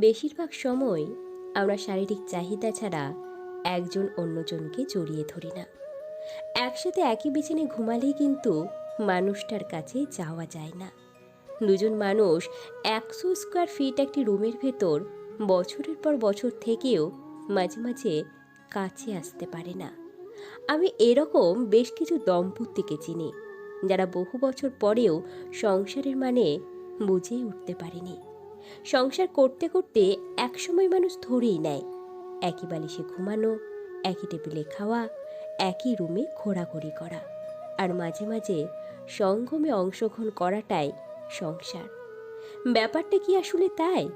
বেশিরভাগ সময় আমরা শারীরিক চাহিদা ছাড়া একজন অন্যজনকে জড়িয়ে ধরি না। একসাথে একই বিছানে ঘুমালেই কিন্তু মানুষটার কাছে যাওয়া যায় না। দুজন মানুষ একশো স্কোয়ার ফিট একটি রুমের ভেতর বছরের পর বছর থেকেও মাঝে মাঝে কাছে আসতে পারে না। আমি এরকম বেশ কিছু দম্পতিকে চিনি, যারা বহু বছর পরেও সংসারের মানে বুঝেই উঠতে পারেনি। সংসার করতে করতে একসময় মানুষ ধরেই নেয়। একই বালিশে ঘুমানো, একই টেবিলে খাওয়া, একই রুমে ঘোরাঘুরি করা। আর মাঝে মাঝে সঙ্গমে অংশগ্রহণ করাটাই সংসার। ব্যাপারটা কি আসলে তাই?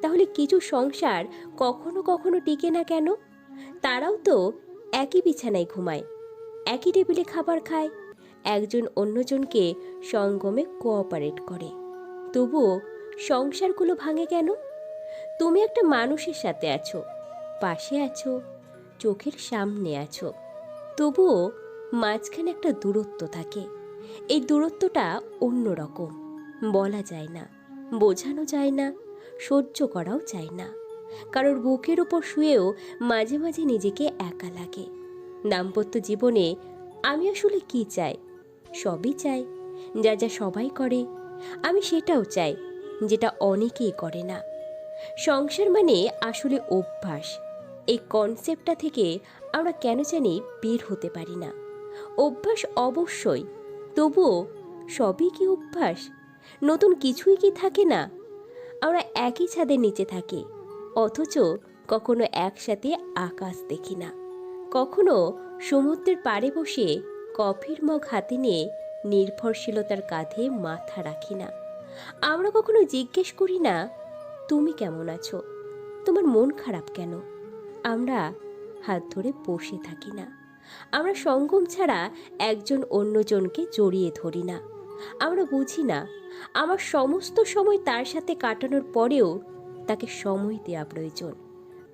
তাহলে কিছু সংসার কখনো কখনো টিকে না কেন? তারাও তো একই বিছানায় ঘুমায়, একই টেবিলে খাবার খায়, একজন অন্যজনকে সঙ্গমে কোঅপারেট করে। তবুও সংসারগুলো ভাঙে কেন? তুমি একটা মানুষের সাথে আছো, পাশে আছো, চোখের সামনে আছো। তবুও মাঝখানে একটা দূরত্ব থাকে। এই দূরত্বটা অন্যরকম। বলা যায় না, বোঝানো যায় না, সহ্য করাও যায় না। কারোর বুকের ওপর শুয়েও মাঝে মাঝে নিজেকে একা লাগে। দাম্পত্য জীবনে আমি আসলে কি চাই? সবই চাই, যা যা সবাই করে, আমি সেটাও চাই। যেটা অনেকেই করে না। সংসার মানে আসলে অভ্যাস। এই কনসেপ্টটা থেকে আমরা কেন জানি বের হতে পারি না। অভ্যাস অবশ্যই, তবুও সবই কি অভ্যাস? নতুন কিছুই কি থাকে না? আমরা একই ছাদের নিচে থাকি, অথচ কখনো একসাথে আকাশ দেখি না। কখনো সমুদ্রের পাড়ে বসে কফির মগ হাতে নিয়ে নির্ভরশীলতার কাঁধে মাথা রাখি না। আমরা কখনো জিজ্ঞেস করি না, তুমি কেমন আছো? তোমার মন খারাপ কেন? আমরা হাত ধরে বসে থাকি না। আমরা সঙ্গম ছাড়া একজন অন্যজনকে জড়িয়ে ধরি না। আমরা বুঝি না, আমার সমস্ত সময় তার সাথে কাটানোর পরেও তাকে সময় দেওয়া প্রয়োজন।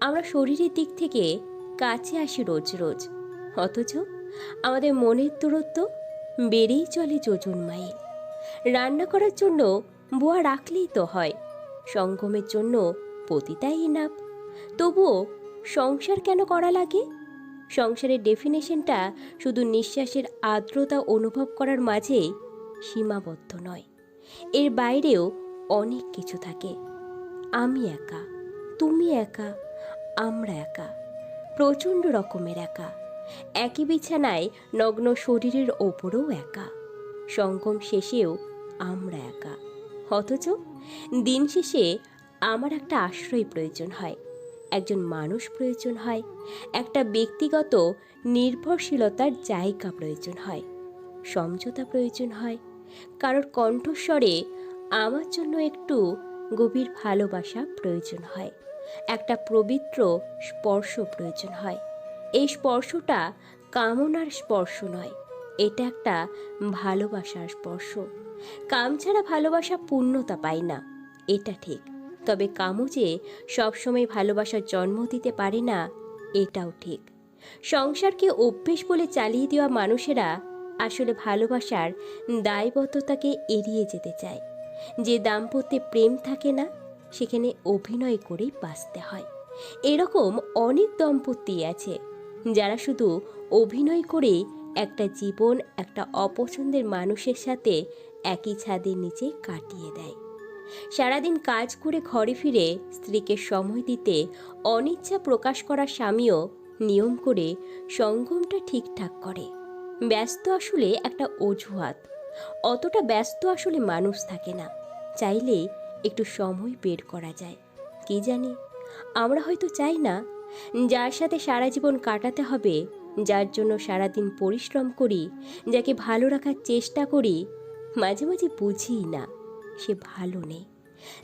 আমরা শরীরের দিক থেকে কাছে আসি রোজ রোজ। অথচ আমাদের মনের দূরত্ব বেড়েই চলে যোজন মাইল রান্না করার জন্য বুয়া রাখলেই তো হয়। সঙ্গমের জন্য পতিতাই ইনাপ। তবুও সংসার কেন করা লাগে? সংসারের ডেফিনেশনটা শুধু নিঃশ্বাসের আর্দ্রতা অনুভব করার মাঝে সীমাবদ্ধ নয়। এর বাইরেও অনেক কিছু থাকে। আমি একা, তুমি একা, আমরা একা, প্রচণ্ড রকমের একা। একই বিছানায় নগ্ন শরীরের ওপরেও একা। সঙ্গম শেষেও আমরা একা। অথচ দিন শেষে আমার একটা আশ্রয় প্রয়োজন হয়, একজন মানুষ প্রয়োজন হয়, একটা ব্যক্তিগত নির্ভরশীলতার জায়গা প্রয়োজন হয়, সমঝোতা প্রয়োজন হয়, কারোর কণ্ঠস্বরে আমার জন্য একটু গভীর ভালোবাসা প্রয়োজন হয়, একটা পবিত্র স্পর্শ প্রয়োজন হয়, এই স্পর্শটা কামনার স্পর্শ নয়, এটা একটা ভালোবাসার স্পর্শ। কাম ছাড়া ভালোবাসা পূর্ণতা পায় না, এটা ঠিক। তবে কামও যে সবসময় ভালোবাসার জন্ম দিতে পারে না, এটাও ঠিক। সংসারকে অভ্যেস বলে চালিয়ে দেওয়া মানুষেরা আসলে ভালোবাসার দায়বদ্ধতাকে এড়িয়ে যেতে চায়। যে দাম্পত্যে প্রেম থাকে না, সেখানে অভিনয় করেই বাঁচতে হয়। এরকম অনেক দম্পতি আছে, যারা শুধু অভিনয় করে একটা জীবন একটা অপছন্দের মানুষের সাথে একই ছাদের নিচে কাটিয়ে দেয়। সারাদিন কাজ করে ঘরে ফিরে স্ত্রীকে সময় দিতে অনিচ্ছা প্রকাশ করা স্বামীও নিয়ম করে সঙ্গমটা ঠিকঠাক করে। ব্যস্ত আসলে একটা অজুহাত। অতটা ব্যস্ত আসলে মানুষ থাকে না। চাইলে একটু সময় বের করা যায়। কি জানি? আমরা হয়তো চাই না। যার সাথে সারা জীবন কাটাতে হবে যার জন্য সারাদিন পরিশ্রম করি, যাকে ভালো রাখার চেষ্টা করি, মাঝে মাঝে বুঝিই না, সে ভালো নেই।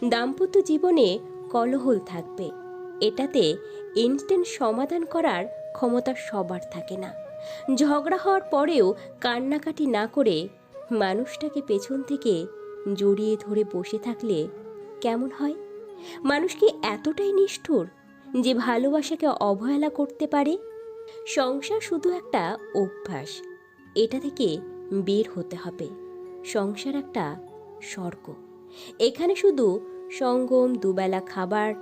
দাম্পত্য জীবনে কলহল থাকবে। এটাতে ইনস্ট্যান্ট সমাধান করার ক্ষমতা সবার থাকে না। ঝগড়া হওয়ার পরেও কান্নাকাটি না করে মানুষটাকে পেছন থেকে জড়িয়ে ধরে বসে থাকলে কেমন হয়? মানুষ কি এতটাই নিষ্ঠুর যে ভালোবাসাকে অবহেলা করতে পারে? সংসার শুধু একটা অভ্যাস। এটা থেকে বের হতে হবে। সংসার একটা স্বর্গ। এখানে শুধু সঙ্গম, দুবেলা খাবার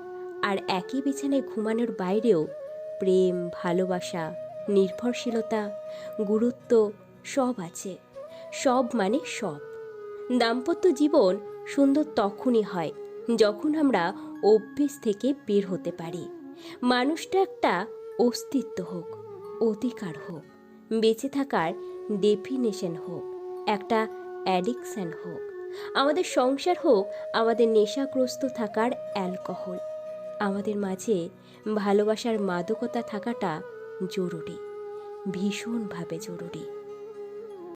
আর একই বিছানায় ঘুমানোর বাইরেও প্রেম, ভালোবাসা, নির্ভরশীলতা, গুরুত্ব সব আছে। সব মানে সব। দাম্পত্য জীবন সুন্দর তখনই হয় যখন আমরা অভ্যেস থেকে বের হতে পারি। মানুষটা একটা অস্তিত্ব হোক, অধিকার হোক, বেঁচে থাকার ডেফিনেশন হোক, একটা অ্যাডিকশান হোক, আমাদের সংসার হোক, আমাদের নেশাগ্রস্ত থাকার অ্যালকোহল আমাদের মাঝে ভালোবাসার মাদকতা থাকাটা জরুরি, ভীষণভাবে জরুরি।